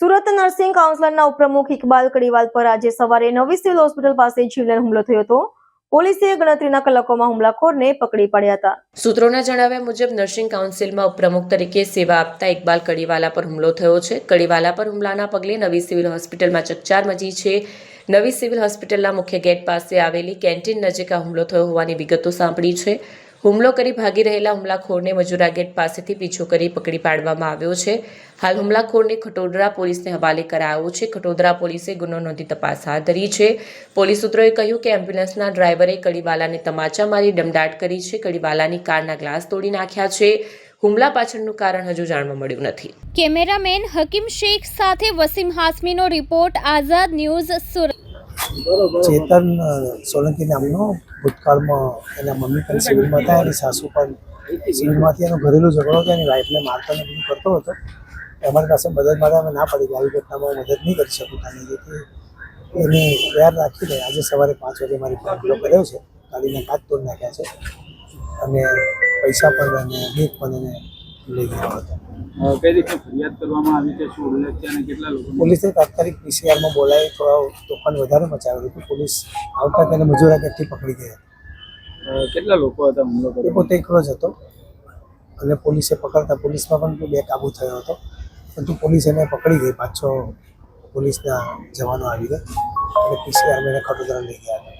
Surat nursing કાઉન્સિલરના ઉપપ્રમુખ ઇકબાલ કડીવાલ પર આજે સવારે નવી સિવિલ હોસ્પિટલ પાસે જીવલેણ હુમલો થયો હતો. પોલીસે ગણતરીના કલાકોમાં હુમલાખોરને પકડી પાડ્યા હતા. સૂત્રોના જણાવ્યા મુજબ નર્સિંગ કાઉન્સિલમાં ઉપપ્રમુખ તરીકે સેવા આપતા ઇકબાલ કડીવાલા પર હુમલો થયો છે. કડીવાલા પર હુમલાના પગલે નવી સિવિલ હોસ્પિટલમાં ચકચાર મચી છે. નવી સિવિલ હોસ્પિટલના મુખ્ય ગેટ પાસે આવેલી કેન્ટીન નજીક આ હુમલો થયો હોવાની વિગતો સાંભળી છે. હુમલો કરી ભાગી રહેલા હુમલાખોરને મજૂરા ગેટ પાસેથી પીછો કરી પકડી પાડવામાં આવ્યો છે. હાલ હુમલાખોરને ખટોદરા પોલીસને હવાલે કરાયો છે. ખટોદરા પોલીસે ગુનો નોંધી તપાસ હાથ ધરી છે. પોલીસ સૂત્રોએ કહ્યું કે એમ્બ્યુલન્સના ડ્રાઈવરે કડીવાલાને તમાચા મારી દમદાટ કરી છે. કડીવાલાની કારના ગ્લાસ તોડી નાખ્યા છે. હુમલા પાછળનું કારણ હજુ જાણવા મળ્યું નથી. કેમેરામેન હકીમ શેખ સાથે વસીમ હાસમીનો રિપોર્ટ આઝાદ ન્યૂઝ સુરત. ચેતન સોલંકી નામનો ભૂતકાળમાં એના મમ્મી પણ સિવિલમાં હતા, એની સાસુ પણ સિવિલમાંથી એનો ઘરેલું ઝઘડો હતો, એની વાઇફને મારતો ને બધું કરતો હતો. અમારી પાસે મદદ માટે અમે ના પડી આવી ઘટનામાં મદદ નહીં કરી શકું તાની જેથી એને તૈયાર રાખીને આજે સવારે પાંચ વાગે મારી પર હુમલો કર્યો છે, ગાડીના કાચ તોડ નાખ્યા છે. અને પૈસા પણ અને બેગ પણ એને લઈ ગયા હતા. કઈ રીતે ફરિયાદ કરવામાં આવી છે? શું ઉલ્લેખ છે અને કેટલા લોકો પોલીસે તાત્કાલિક પીસીઆરમાં બોલાવી થોડા તોફાન વધારે મચાવ્યું હતું. પોલીસ આવતા તેને મજૂરા ગેટથી પકડી ગયા. કેટલા લોકો હતા હુમલો એ કર્યો પોતે એકલો જ હતો. અને પોલીસે પકડતા પોલીસમાં પણ બે કાબુ થયો હતો. પરંતુ પોલીસ એને પકડી ગઈ. પાછો પોલીસના જવાનો આવી ગયા. અને પીસીઆર એને ખટોદરા લઈ ગયા હતા.